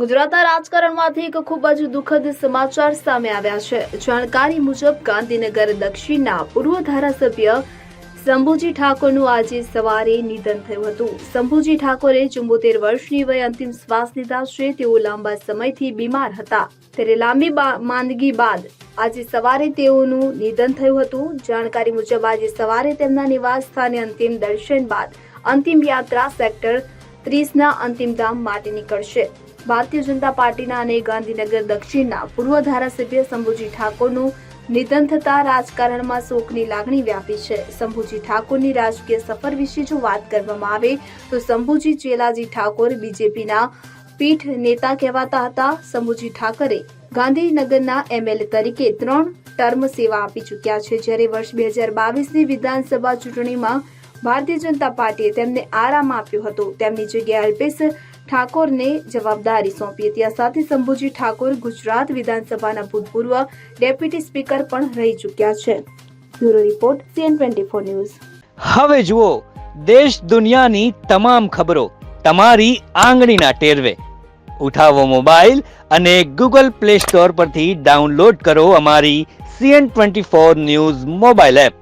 ગુજરાતના રાજકારણમાંથી એક ખૂબ જ દુઃખદ સમાચાર સામે આવ્યા છે. જાણકારી મુજબ ગાંધીનગર દક્ષિણના પૂર્વ ધારાસભ્ય શંભુજી ઠાકોરનું આજે સવારે નિધન થયું હતું. શંભુજી ઠાકોરે ચુંબોતેર વર્ષની વય અંતિમ શ્વાસ લીધા છે. તેઓ લાંબા સમયથી બીમાર હતા. ત્યારે લાંબી માંદગી બાદ આજે સવારે તેઓનું નિધન થયું હતું. જાણકારી મુજબ આજે સવારે તેમના નિવાસ સ્થાને અંતિમ દર્શન બાદ અંતિમ યાત્રા સેક્ટર ત્રીસના અંતિમધામ માટે નીકળશે. ભારતીય જનતા પાર્ટીના અને ગાંધીનગર દક્ષિણના પૂર્વ ધારાસભ્ય શંભુજી ઠાકોરનું નિધન થતા રાજકારણમાં શોકની લાગણી વ્યાપી છે. શંભુજી ઠાકોરની રાજકીય સફર વિશે જો વાત કરવામાં આવે, તો શંભુજી ચેલાજી ઠાકોર બીજેપીના પીઠ નેતા કહેવાતા હતા. શંભુજી ઠાકરે ગાંધીનગરના એમએલએ તરીકે ત્રણ ટર્મ સેવા આપી ચૂક્યા છે. જ્યારે વર્ષ બે હજાર બાવીસની વિધાનસભા ચૂંટણીમાં ભારતીય જનતા પાર્ટીએ તેમને આરામ આપ્યો હતો. તેમની જગ્યાએ અલ્પેશ ઠાકોરને જવાબદારી સોંપી હતી. આ સાથે શંભુજી ઠાકોર ગુજરાત વિધાનસભાના ભૂતપૂર્વ ડેપ્યુટી સ્પીકર પણ રહી ચૂક્યા છે. Bureau report CN twenty four news. હવે જુઓ, દેશ દુનિયાની તમામ ખબરો તમારી આંગળીના ટેરવે. ઉઠાવો મોબાઈલ અને ગૂગલ પ્લે સ્ટોર પરથી ડાઉનલોડ કરો અમારી CN twenty four news mobile app.